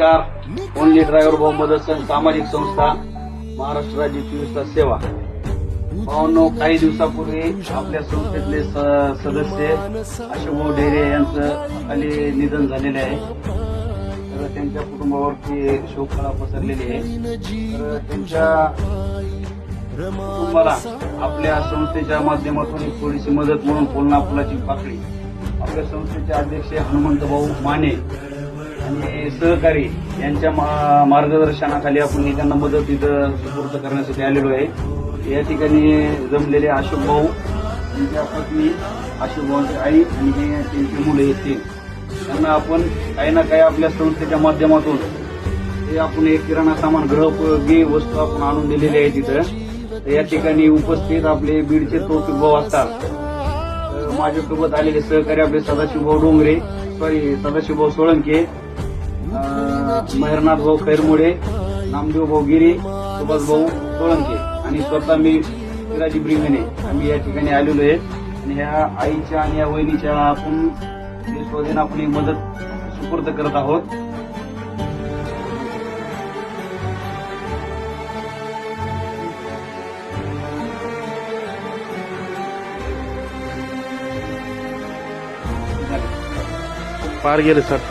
नमस्कार. Only driver भाऊ मदत सामाजिक संस्था महाराष्ट्र राज्य चोवीस तास सेवा. भाऊनो काही दिवसापूर्वी आपल्या संस्थेतले स- सदस्य अशोकभाऊ ढेरे यांचं खाली निधन झालेले आहे. तर त्यांच्या कुटुंबावरती शोककळा पसरलेली आहे. तर त्यांच्या कुटुंबाला आपल्या संस्थेच्या माध्यमातून एक थोडीशी मदत म्हणून पुलना फुलाची पाकळी. आपल्या संस्थेचे अध्यक्ष हनुमंत भाऊ माने आणि सहकारी यांच्या मा- मार्गदर्शनाखाली आपण त्यांना मदत तिथं सुपूर्द करण्यासाठी आलेलो आहे. या ठिकाणी जमलेले अशोक भाऊ त्यांच्या पत्नी अशोक भाऊची आई आणि हे त्यांची मुलं येतील त्यांना आपण काही ना काही आपल्या संस्थेच्या माध्यमातून हे आपण एक किराणा सामान गृहोपयोगी वस्तू आपण आणून दिलेली आहे तिथं. तर या ठिकाणी उपस्थित आपले बीडचे तौफिक भाऊ असतात. माझ्यासोबत आलेले सहकारी आपले सदाशिवभाऊ डोंगरे सॉरी सदाशिवभाऊ सोळंके महेरनाथ भाऊ खैरमुळे नामदेव भाऊ गिरे सुभाष भाऊ सोळंके. आणि स्वतः मी शिराजी ब्रिंगणे आम्ही या ठिकाणी आलेलो आहे. आणि ह्या आईच्या आणि या वहिनीच्या आपण देशवादीनं आपण मदत सुपूर्द करत आहोत. पार गेले सर